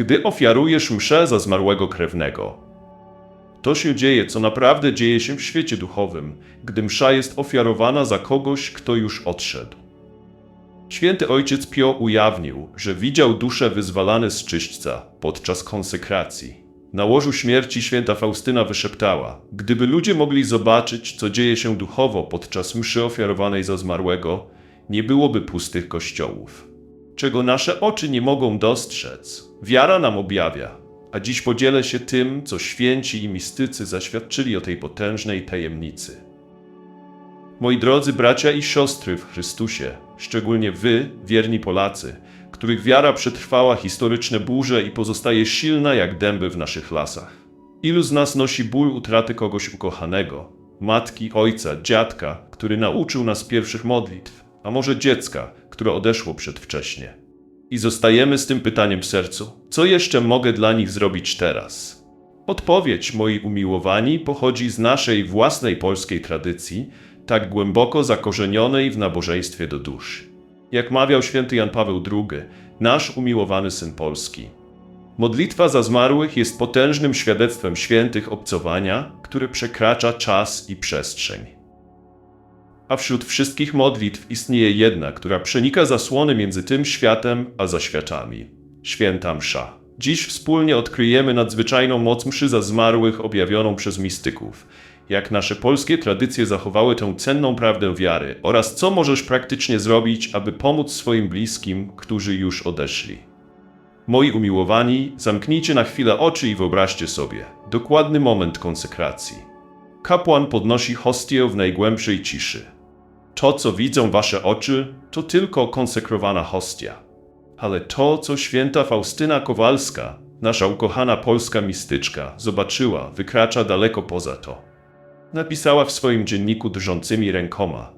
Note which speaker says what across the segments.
Speaker 1: gdy ofiarujesz mszę za zmarłego krewnego. To się dzieje, co naprawdę dzieje się w świecie duchowym, gdy msza jest ofiarowana za kogoś, kto już odszedł. Święty Ojciec Pio ujawnił, że widział dusze wyzwalane z czyśćca podczas konsekracji. Na łożu śmierci święta Faustyna wyszeptała: Gdyby ludzie mogli zobaczyć, co dzieje się duchowo podczas mszy ofiarowanej za zmarłego, nie byłoby pustych kościołów. Czego nasze oczy nie mogą dostrzec, wiara nam objawia, a dziś podzielę się tym, co święci i mistycy zaświadczyli o tej potężnej tajemnicy. Moi drodzy bracia i siostry w Chrystusie, szczególnie wy, wierni Polacy, których wiara przetrwała historyczne burze i pozostaje silna jak dęby w naszych lasach. Ilu z nas nosi ból utraty kogoś ukochanego, matki, ojca, dziadka, który nauczył nas pierwszych modlitw, a może dziecka, które odeszło przedwcześnie. I zostajemy z tym pytaniem w sercu: co jeszcze mogę dla nich zrobić teraz? Odpowiedź, moi umiłowani, pochodzi z naszej własnej polskiej tradycji, tak głęboko zakorzenionej w nabożeństwie do duszy. Jak mawiał święty Jan Paweł II, nasz umiłowany syn Polski. Modlitwa za zmarłych jest potężnym świadectwem świętych obcowania, które przekracza czas i przestrzeń. A wśród wszystkich modlitw istnieje jedna, która przenika zasłony między tym światem a zaświatami. Święta msza. Dziś wspólnie odkryjemy nadzwyczajną moc mszy za zmarłych objawioną przez mistyków, jak nasze polskie tradycje zachowały tę cenną prawdę wiary oraz co możesz praktycznie zrobić, aby pomóc swoim bliskim, którzy już odeszli. Moi umiłowani, zamknijcie na chwilę oczy i wyobraźcie sobie dokładny moment konsekracji. Kapłan podnosi hostię w najgłębszej ciszy. To, co widzą wasze oczy, to tylko konsekrowana hostia. Ale to, co święta Faustyna Kowalska, nasza ukochana polska mistyczka, zobaczyła, wykracza daleko poza to. Napisała w swoim dzienniku drżącymi rękoma.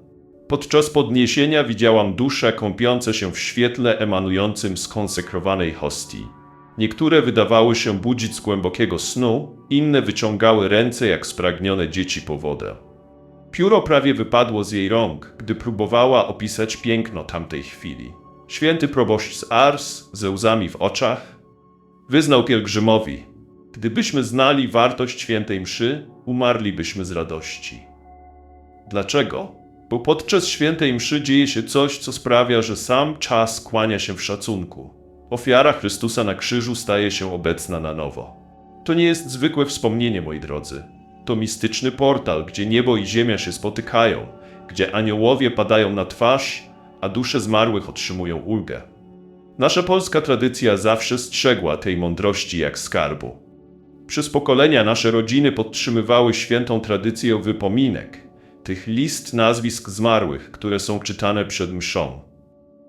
Speaker 1: Podczas podniesienia widziałam dusze kąpiące się w świetle emanującym z konsekrowanej hostii. Niektóre wydawały się budzić z głębokiego snu, inne wyciągały ręce jak spragnione dzieci po wodę. Pióro prawie wypadło z jej rąk, gdy próbowała opisać piękno tamtej chwili. Święty proboszcz z Ars, ze łzami w oczach, wyznał pielgrzymowi: Gdybyśmy znali wartość świętej mszy, umarlibyśmy z radości. Dlaczego? Bo podczas świętej mszy dzieje się coś, co sprawia, że sam czas kłania się w szacunku. Ofiara Chrystusa na krzyżu staje się obecna na nowo. To nie jest zwykłe wspomnienie, moi drodzy. To mistyczny portal, gdzie niebo i ziemia się spotykają, gdzie aniołowie padają na twarz, a dusze zmarłych otrzymują ulgę. Nasza polska tradycja zawsze strzegła tej mądrości jak skarbu. Przez pokolenia nasze rodziny podtrzymywały świętą tradycję wypominek, tych list nazwisk zmarłych, które są czytane przed mszą.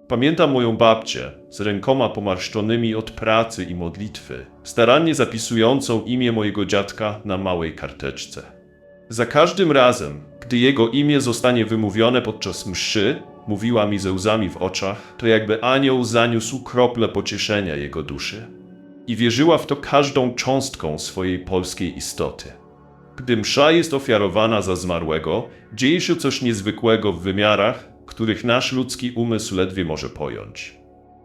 Speaker 1: Pamiętam moją babcię z rękoma pomarszczonymi od pracy i modlitwy, starannie zapisującą imię mojego dziadka na małej karteczce. Za każdym razem, gdy jego imię zostanie wymówione podczas mszy, mówiła mi ze łzami w oczach, to jakby anioł zaniósł krople pocieszenia jego duszy. I wierzyła w to każdą cząstką swojej polskiej istoty. Gdy msza jest ofiarowana za zmarłego, dzieje się coś niezwykłego w wymiarach, których nasz ludzki umysł ledwie może pojąć.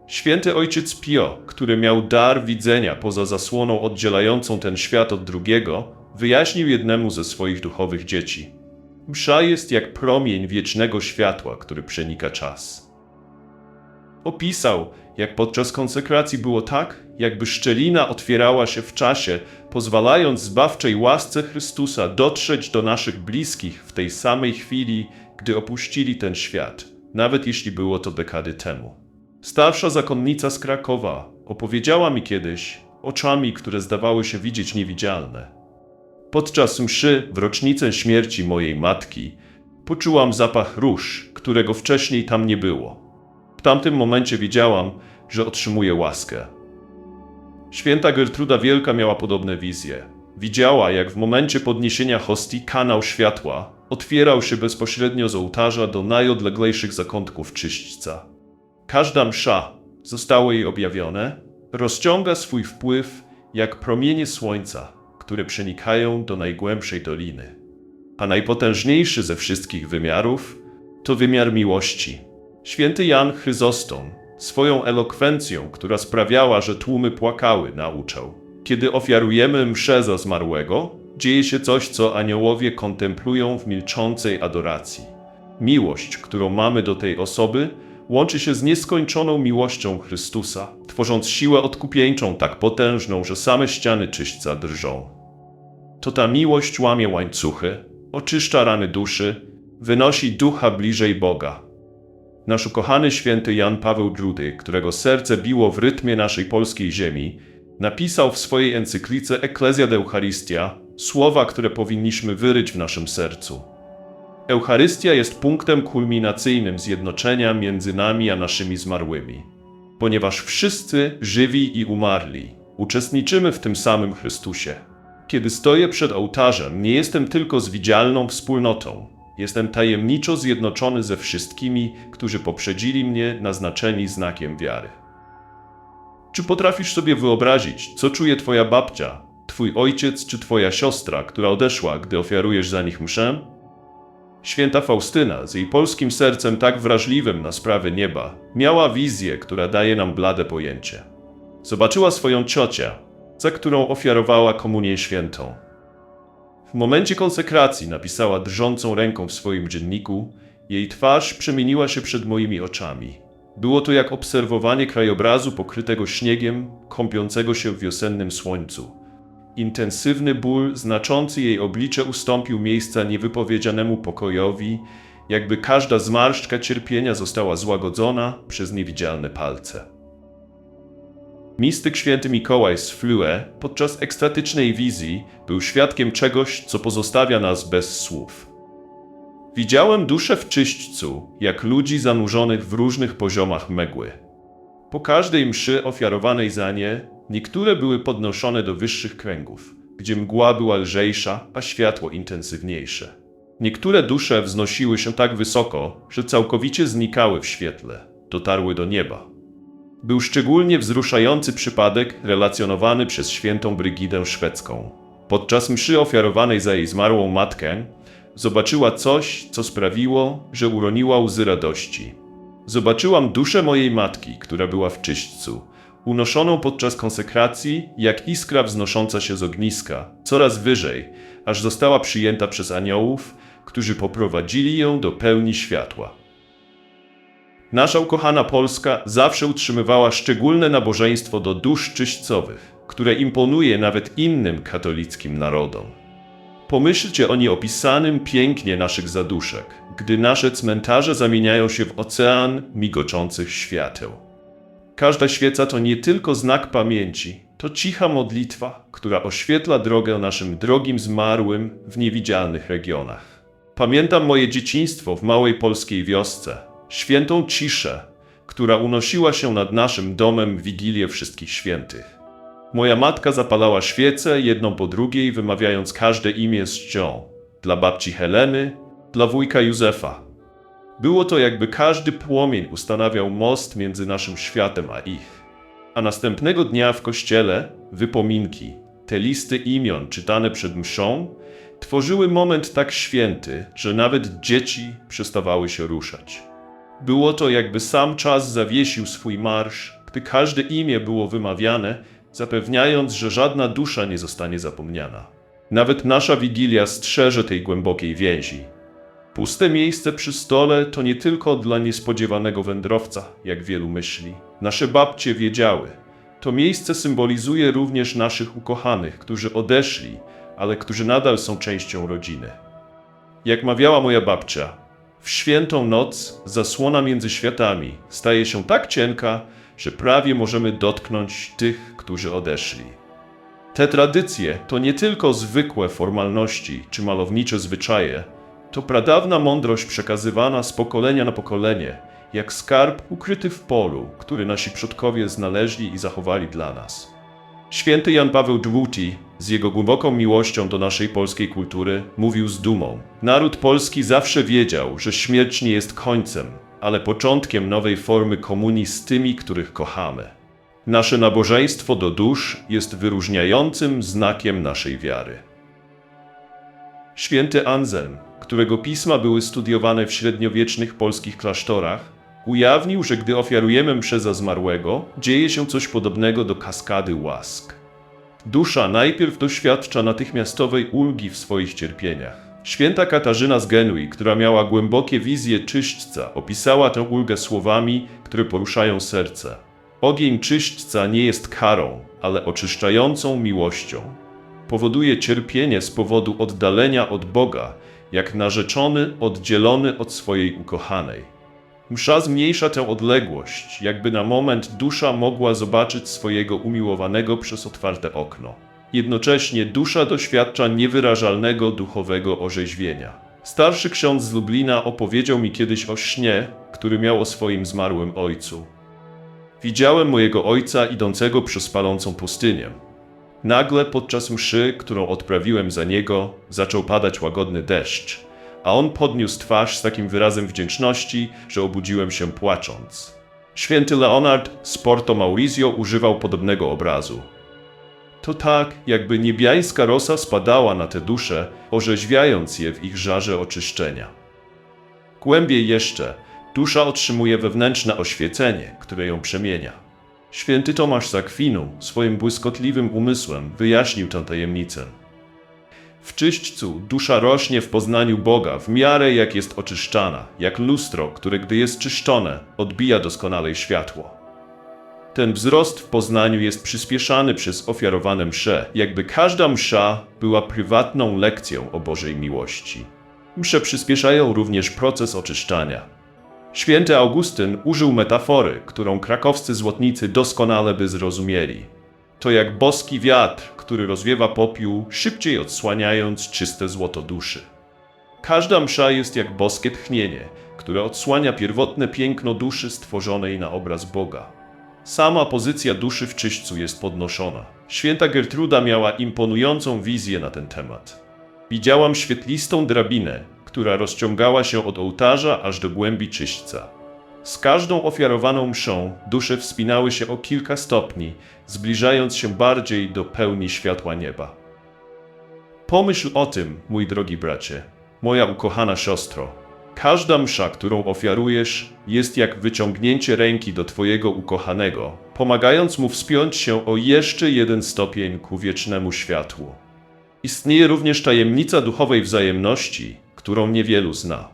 Speaker 1: Święty ojciec Pio, który miał dar widzenia poza zasłoną oddzielającą ten świat od drugiego, wyjaśnił jednemu ze swoich duchowych dzieci: Msza jest jak promień wiecznego światła, który przenika czas. Opisał, jak podczas konsekracji było tak, jakby szczelina otwierała się w czasie, pozwalając zbawczej łasce Chrystusa dotrzeć do naszych bliskich w tej samej chwili, gdy opuścili ten świat, nawet jeśli było to dekady temu. Starsza zakonnica z Krakowa opowiedziała mi kiedyś oczami, które zdawały się widzieć niewidzialne. Podczas mszy w rocznicę śmierci mojej matki poczułam zapach róż, którego wcześniej tam nie było. W tamtym momencie wiedziałam, że otrzymuję łaskę. Święta Gertruda Wielka miała podobne wizje. Widziała, jak w momencie podniesienia hostii kanał światła otwierał się bezpośrednio z ołtarza do najodleglejszych zakątków czyśćca. Każda msza, zostało jej objawione, rozciąga swój wpływ jak promienie słońca, które przenikają do najgłębszej doliny. A najpotężniejszy ze wszystkich wymiarów to wymiar miłości. Święty Jan Chryzostom Swoją elokwencją, która sprawiała, że tłumy płakały, nauczał. Kiedy ofiarujemy mszę za zmarłego, dzieje się coś, co aniołowie kontemplują w milczącej adoracji. Miłość, którą mamy do tej osoby, łączy się z nieskończoną miłością Chrystusa, tworząc siłę odkupieńczą tak potężną, że same ściany czyśćca drżą. To ta miłość łamie łańcuchy, oczyszcza rany duszy, wynosi ducha bliżej Boga. Nasz ukochany święty Jan Paweł II, którego serce biło w rytmie naszej polskiej ziemi, napisał w swojej encyklice Ecclesia de Eucharistia słowa, które powinniśmy wyryć w naszym sercu. Eucharystia jest punktem kulminacyjnym zjednoczenia między nami a naszymi zmarłymi. Ponieważ wszyscy, żywi i umarli, uczestniczymy w tym samym Chrystusie. Kiedy stoję przed ołtarzem, nie jestem tylko z widzialną wspólnotą. Jestem tajemniczo zjednoczony ze wszystkimi, którzy poprzedzili mnie naznaczeni znakiem wiary. Czy potrafisz sobie wyobrazić, co czuje twoja babcia, twój ojciec czy twoja siostra, która odeszła, gdy ofiarujesz za nich mszę? Święta Faustyna, z jej polskim sercem tak wrażliwym na sprawy nieba, miała wizję, która daje nam blade pojęcie. Zobaczyła swoją ciocię, za którą ofiarowała komunię świętą. W momencie konsekracji napisała drżącą ręką w swoim dzienniku, jej twarz przemieniła się przed moimi oczami. Było to jak obserwowanie krajobrazu pokrytego śniegiem, kąpiącego się w wiosennym słońcu. Intensywny ból, znaczący jej oblicze, ustąpił miejsca niewypowiedzianemu pokojowi, jakby każda zmarszczka cierpienia została złagodzona przez niewidzialne palce. Mistyk święty Mikołaj z Flue podczas ekstatycznej wizji był świadkiem czegoś, co pozostawia nas bez słów. Widziałem duszę w czyśćcu, jak ludzi zanurzonych w różnych poziomach megły. Po każdej mszy ofiarowanej za nie, niektóre były podnoszone do wyższych kręgów, gdzie mgła była lżejsza, a światło intensywniejsze. Niektóre dusze wznosiły się tak wysoko, że całkowicie znikały w świetle, dotarły do nieba. Był szczególnie wzruszający przypadek relacjonowany przez świętą Brygidę szwedzką. Podczas mszy ofiarowanej za jej zmarłą matkę, zobaczyła coś, co sprawiło, że uroniła łzy radości. Zobaczyłam duszę mojej matki, która była w czyśćcu, unoszoną podczas konsekracji, jak iskra wznosząca się z ogniska, coraz wyżej, aż została przyjęta przez aniołów, którzy poprowadzili ją do pełni światła. Nasza ukochana Polska zawsze utrzymywała szczególne nabożeństwo do dusz czyśćcowych, które imponuje nawet innym katolickim narodom. Pomyślcie o nieopisanym pięknie naszych zaduszek, gdy nasze cmentarze zamieniają się w ocean migoczących świateł. Każda świeca to nie tylko znak pamięci, to cicha modlitwa, która oświetla drogę naszym drogim zmarłym w niewidzialnych regionach. Pamiętam moje dzieciństwo w małej polskiej wiosce, świętą ciszę, która unosiła się nad naszym domem w Wigilię Wszystkich Świętych. Moja matka zapalała świece jedną po drugiej, wymawiając każde imię z czcią. Dla babci Heleny, dla wujka Józefa. Było to jakby każdy płomień ustanawiał most między naszym światem a ich. A następnego dnia w kościele wypominki, te listy imion czytane przed mszą, tworzyły moment tak święty, że nawet dzieci przestawały się ruszać. Było to jakby sam czas zawiesił swój marsz, gdy każde imię było wymawiane, zapewniając, że żadna dusza nie zostanie zapomniana. Nawet nasza wigilia strzeże tej głębokiej więzi. Puste miejsce przy stole to nie tylko dla niespodziewanego wędrowca, jak wielu myśli. Nasze babcie wiedziały. To miejsce symbolizuje również naszych ukochanych, którzy odeszli, ale którzy nadal są częścią rodziny. Jak mawiała moja babcia, w świętą noc zasłona między światami staje się tak cienka, że prawie możemy dotknąć tych, którzy odeszli. Te tradycje to nie tylko zwykłe formalności czy malownicze zwyczaje, to pradawna mądrość przekazywana z pokolenia na pokolenie, jak skarb ukryty w polu, który nasi przodkowie znaleźli i zachowali dla nas. Święty Jan Paweł II, z jego głęboką miłością do naszej polskiej kultury, mówił z dumą: Naród polski zawsze wiedział, że śmierć nie jest końcem, ale początkiem nowej formy komunii z tymi, których kochamy. Nasze nabożeństwo do dusz jest wyróżniającym znakiem naszej wiary. Święty Anselm, którego pisma były studiowane w średniowiecznych polskich klasztorach, ujawnił, że gdy ofiarujemy mszę za zmarłego, dzieje się coś podobnego do kaskady łask. Dusza najpierw doświadcza natychmiastowej ulgi w swoich cierpieniach. Święta Katarzyna z Genui, która miała głębokie wizje czyśćca, opisała tę ulgę słowami, które poruszają serce. Ogień czyśćca nie jest karą, ale oczyszczającą miłością. Powoduje cierpienie z powodu oddalenia od Boga, jak narzeczony oddzielony od swojej ukochanej. Msza zmniejsza tę odległość, jakby na moment dusza mogła zobaczyć swojego umiłowanego przez otwarte okno. Jednocześnie dusza doświadcza niewyrażalnego duchowego orzeźwienia. Starszy ksiądz z Lublina opowiedział mi kiedyś o śnie, który miał o swoim zmarłym ojcu. Widziałem mojego ojca idącego przez palącą pustynię. Nagle podczas mszy, którą odprawiłem za niego, zaczął padać łagodny deszcz, a on podniósł twarz z takim wyrazem wdzięczności, że obudziłem się płacząc. Święty Leonard z Porto Maurizio używał podobnego obrazu. To tak, jakby niebiańska rosa spadała na te dusze, orzeźwiając je w ich żarze oczyszczenia. Głębiej jeszcze, dusza otrzymuje wewnętrzne oświecenie, które ją przemienia. Święty Tomasz z swoim błyskotliwym umysłem wyjaśnił tę tajemnicę. W czyśćcu dusza rośnie w poznaniu Boga w miarę jak jest oczyszczana, jak lustro, które gdy jest czyszczone, odbija doskonale światło. Ten wzrost w poznaniu jest przyspieszany przez ofiarowane msze, jakby każda msza była prywatną lekcją o Bożej miłości. Msze przyspieszają również proces oczyszczania. Święty Augustyn użył metafory, którą krakowscy złotnicy doskonale by zrozumieli. To jak boski wiatr, który rozwiewa popiół, szybciej odsłaniając czyste złoto duszy. Każda msza jest jak boskie tchnienie, które odsłania pierwotne piękno duszy stworzonej na obraz Boga. Sama pozycja duszy w czyśćcu jest podnoszona. Święta Gertruda miała imponującą wizję na ten temat. Widziałam świetlistą drabinę, która rozciągała się od ołtarza aż do głębi czyśćca. Z każdą ofiarowaną mszą dusze wspinały się o kilka stopni, zbliżając się bardziej do pełni światła nieba. Pomyśl o tym, mój drogi bracie, moja ukochana siostro. Każda msza, którą ofiarujesz, jest jak wyciągnięcie ręki do Twojego ukochanego, pomagając mu wspiąć się o jeszcze jeden stopień ku wiecznemu światłu. Istnieje również tajemnica duchowej wzajemności, którą niewielu zna.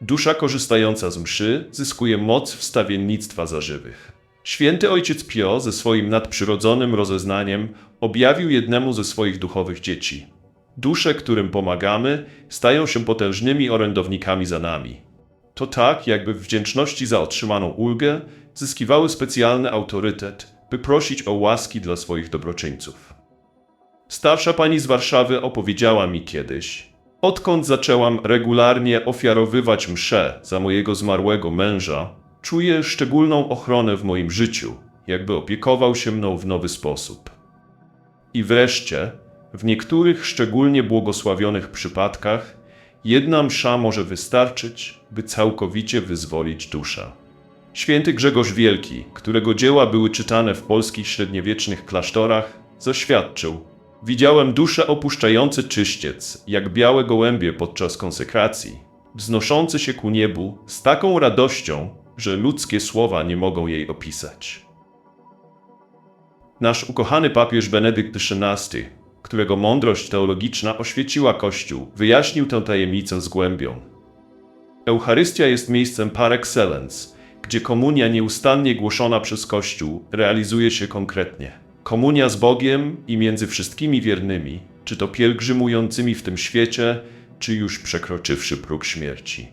Speaker 1: Dusza korzystająca z mszy zyskuje moc wstawiennictwa za żywych. Święty Ojciec Pio ze swoim nadprzyrodzonym rozeznaniem objawił jednemu ze swoich duchowych dzieci. Dusze, którym pomagamy, stają się potężnymi orędownikami za nami. To tak, jakby w wdzięczności za otrzymaną ulgę zyskiwały specjalny autorytet, by prosić o łaski dla swoich dobroczyńców. Starsza pani z Warszawy opowiedziała mi kiedyś, odkąd zaczęłam regularnie ofiarowywać msze za mojego zmarłego męża, czuję szczególną ochronę w moim życiu, jakby opiekował się mną w nowy sposób. I wreszcie, w niektórych szczególnie błogosławionych przypadkach, jedna msza może wystarczyć, by całkowicie wyzwolić duszę. Święty Grzegorz Wielki, którego dzieła były czytane w polskich średniowiecznych klasztorach, zaświadczył: Widziałem dusze opuszczające czyściec, jak białe gołębie podczas konsekracji, wznoszące się ku niebu z taką radością, że ludzkie słowa nie mogą jej opisać. Nasz ukochany papież Benedykt XIII, którego mądrość teologiczna oświeciła Kościół, wyjaśnił tę tajemnicę z głębią. Eucharystia jest miejscem par excellence, gdzie komunia nieustannie głoszona przez Kościół realizuje się konkretnie. Komunia z Bogiem i między wszystkimi wiernymi, czy to pielgrzymującymi w tym świecie, czy już przekroczywszy próg śmierci.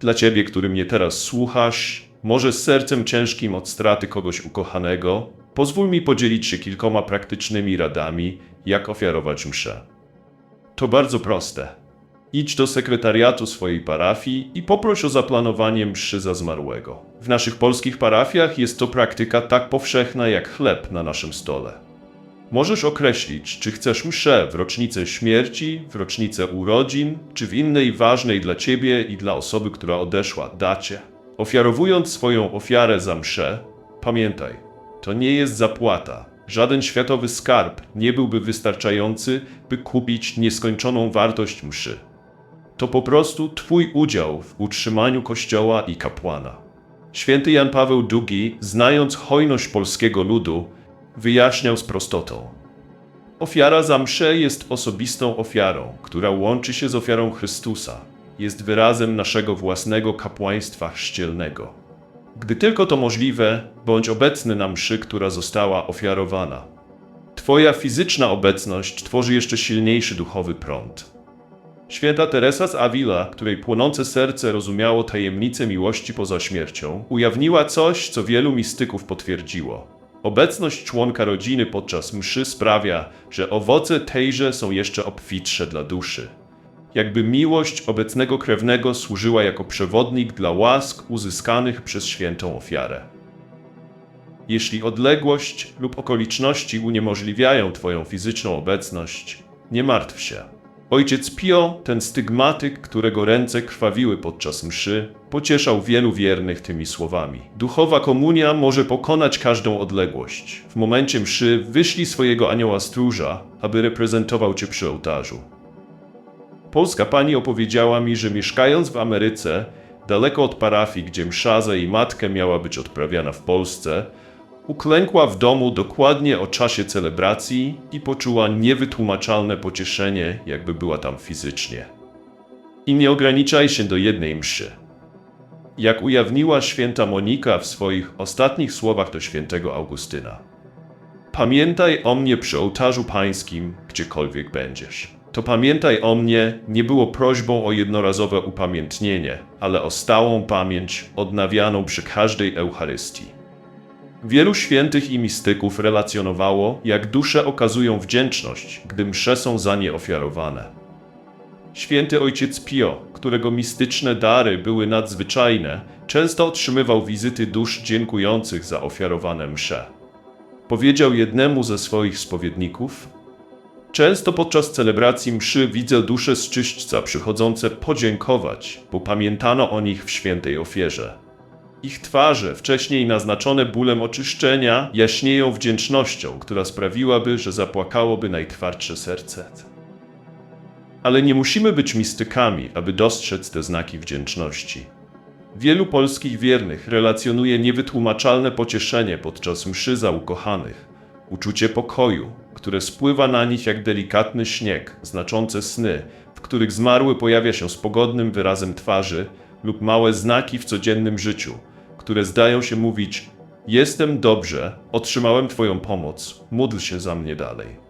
Speaker 1: Dla ciebie, który mnie teraz słuchasz, może z sercem ciężkim od straty kogoś ukochanego, pozwól mi podzielić się kilkoma praktycznymi radami, jak ofiarować mszę. To bardzo proste. Idź do sekretariatu swojej parafii i poproś o zaplanowanie mszy za zmarłego. W naszych polskich parafiach jest to praktyka tak powszechna jak chleb na naszym stole. Możesz określić, czy chcesz mszę w rocznicę śmierci, w rocznicę urodzin, czy w innej ważnej dla ciebie i dla osoby, która odeszła dacie. Ofiarowując swoją ofiarę za mszę, pamiętaj, to nie jest zapłata. Żaden światowy skarb nie byłby wystarczający, by kupić nieskończoną wartość mszy. To po prostu Twój udział w utrzymaniu Kościoła i kapłana. Święty Jan Paweł II, znając hojność polskiego ludu, wyjaśniał z prostotą. Ofiara za mszę jest osobistą ofiarą, która łączy się z ofiarą Chrystusa. Jest wyrazem naszego własnego kapłaństwa chrzcielnego. Gdy tylko to możliwe, bądź obecny na mszy, która została ofiarowana. Twoja fizyczna obecność tworzy jeszcze silniejszy duchowy prąd. Święta Teresa z Avila, której płonące serce rozumiało tajemnicę miłości poza śmiercią, ujawniła coś, co wielu mistyków potwierdziło. Obecność członka rodziny podczas mszy sprawia, że owoce tejże są jeszcze obfitsze dla duszy. Jakby miłość obecnego krewnego służyła jako przewodnik dla łask uzyskanych przez świętą ofiarę. Jeśli odległość lub okoliczności uniemożliwiają Twoją fizyczną obecność, nie martw się. Ojciec Pio, ten stygmatyk, którego ręce krwawiły podczas mszy, pocieszał wielu wiernych tymi słowami. Duchowa komunia może pokonać każdą odległość. W momencie mszy wyślij swojego anioła stróża, aby reprezentował Cię przy ołtarzu. Polska pani opowiedziała mi, że mieszkając w Ameryce, daleko od parafii, gdzie msza za jej matkę miała być odprawiana w Polsce, uklękła w domu dokładnie o czasie celebracji i poczuła niewytłumaczalne pocieszenie, jakby była tam fizycznie. I nie ograniczaj się do jednej mszy. Jak ujawniła święta Monika w swoich ostatnich słowach do świętego Augustyna. Pamiętaj o mnie przy ołtarzu pańskim, gdziekolwiek będziesz. To pamiętaj o mnie nie było prośbą o jednorazowe upamiętnienie, ale o stałą pamięć odnawianą przy każdej Eucharystii. Wielu świętych i mistyków relacjonowało, jak dusze okazują wdzięczność, gdy msze są za nie ofiarowane. Święty ojciec Pio, którego mistyczne dary były nadzwyczajne, często otrzymywał wizyty dusz dziękujących za ofiarowane msze. Powiedział jednemu ze swoich spowiedników: Często podczas celebracji mszy widzę dusze z czyśćca przychodzące podziękować, bo pamiętano o nich w świętej ofierze. Ich twarze, wcześniej naznaczone bólem oczyszczenia, jaśnieją wdzięcznością, która sprawiłaby, że zapłakałoby najtwardsze serce. Ale nie musimy być mistykami, aby dostrzec te znaki wdzięczności. Wielu polskich wiernych relacjonuje niewytłumaczalne pocieszenie podczas mszy za ukochanych, uczucie pokoju, które spływa na nich jak delikatny śnieg, znaczące sny, w których zmarły pojawia się z pogodnym wyrazem twarzy lub małe znaki w codziennym życiu, które zdają się mówić: Jestem dobrze, otrzymałem Twoją pomoc, módl się za mnie dalej.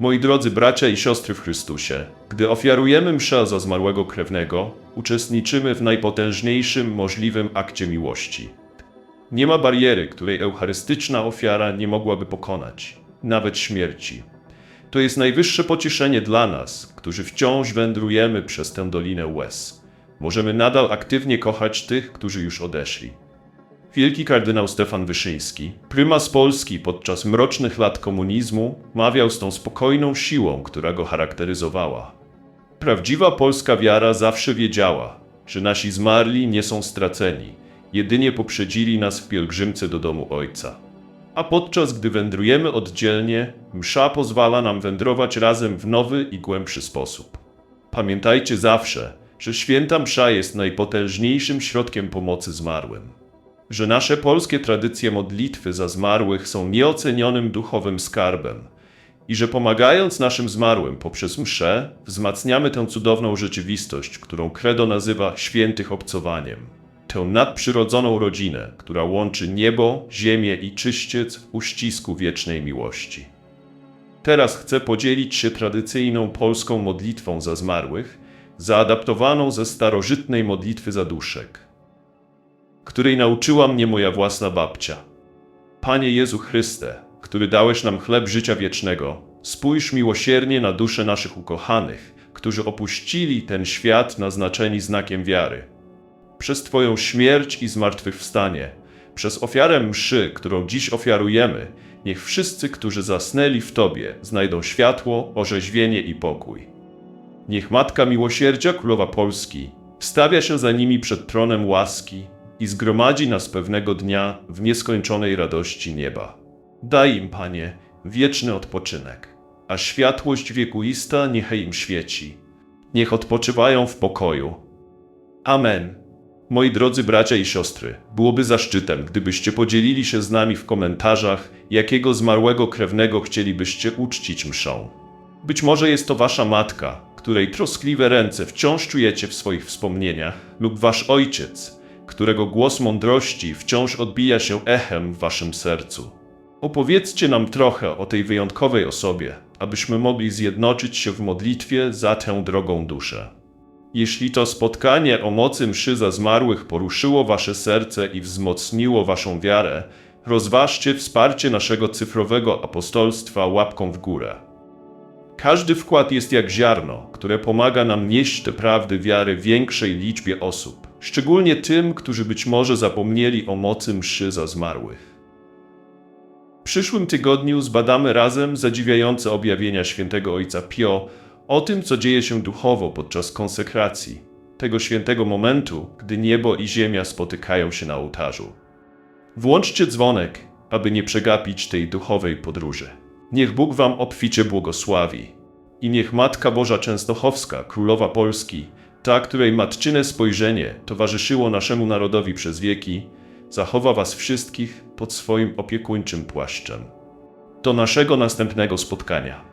Speaker 1: Moi drodzy bracia i siostry w Chrystusie, gdy ofiarujemy mszę za zmarłego krewnego, uczestniczymy w najpotężniejszym możliwym akcie miłości. Nie ma bariery, której eucharystyczna ofiara nie mogłaby pokonać, nawet śmierci. To jest najwyższe pocieszenie dla nas, którzy wciąż wędrujemy przez tę dolinę łez. Możemy nadal aktywnie kochać tych, którzy już odeszli. Wielki kardynał Stefan Wyszyński, prymas Polski podczas mrocznych lat komunizmu, mawiał z tą spokojną siłą, która go charakteryzowała. Prawdziwa polska wiara zawsze wiedziała, że nasi zmarli nie są straceni, jedynie poprzedzili nas w pielgrzymce do domu Ojca. A podczas gdy wędrujemy oddzielnie, msza pozwala nam wędrować razem w nowy i głębszy sposób. Pamiętajcie zawsze, że święta msza jest najpotężniejszym środkiem pomocy zmarłym. Że nasze polskie tradycje modlitwy za zmarłych są nieocenionym duchowym skarbem i że pomagając naszym zmarłym poprzez mszę, wzmacniamy tę cudowną rzeczywistość, którą Credo nazywa świętych obcowaniem. Tę nadprzyrodzoną rodzinę, która łączy niebo, ziemię i czyściec w uścisku wiecznej miłości. Teraz chcę podzielić się tradycyjną polską modlitwą za zmarłych, zaadaptowaną ze starożytnej modlitwy zaduszek, której nauczyła mnie moja własna babcia. Panie Jezu Chryste, który dałeś nam chleb życia wiecznego, spójrz miłosiernie na dusze naszych ukochanych, którzy opuścili ten świat naznaczeni znakiem wiary. Przez Twoją śmierć i zmartwychwstanie, przez ofiarę mszy, którą dziś ofiarujemy, niech wszyscy, którzy zasnęli w Tobie, znajdą światło, orzeźwienie i pokój. Niech Matka Miłosierdzia Królowa Polski stawia się za nimi przed tronem łaski i zgromadzi nas pewnego dnia w nieskończonej radości nieba. Daj im, Panie, wieczny odpoczynek, a światłość wiekuista niechaj im świeci. Niech odpoczywają w pokoju. Amen. Moi drodzy bracia i siostry, byłoby zaszczytem, gdybyście podzielili się z nami w komentarzach, jakiego zmarłego krewnego chcielibyście uczcić mszą. Być może jest to wasza matka, której troskliwe ręce wciąż czujecie w swoich wspomnieniach, lub wasz ojciec, którego głos mądrości wciąż odbija się echem w waszym sercu. Opowiedzcie nam trochę o tej wyjątkowej osobie, abyśmy mogli zjednoczyć się w modlitwie za tę drogą duszę. Jeśli to spotkanie o mocy mszy za zmarłych poruszyło wasze serce i wzmocniło waszą wiarę, rozważcie wsparcie naszego cyfrowego apostolstwa łapką w górę. Każdy wkład jest jak ziarno, które pomaga nam nieść te prawdy wiary większej liczbie osób, szczególnie tym, którzy być może zapomnieli o mocy mszy za zmarłych. W przyszłym tygodniu zbadamy razem zadziwiające objawienia świętego Ojca Pio o tym, co dzieje się duchowo podczas konsekracji, tego świętego momentu, gdy niebo i ziemia spotykają się na ołtarzu. Włączcie dzwonek, aby nie przegapić tej duchowej podróży. Niech Bóg Wam obficie błogosławi. I niech Matka Boża Częstochowska, Królowa Polski, ta, której matczyne spojrzenie towarzyszyło naszemu narodowi przez wieki, zachowa Was wszystkich pod swoim opiekuńczym płaszczem. Do naszego następnego spotkania.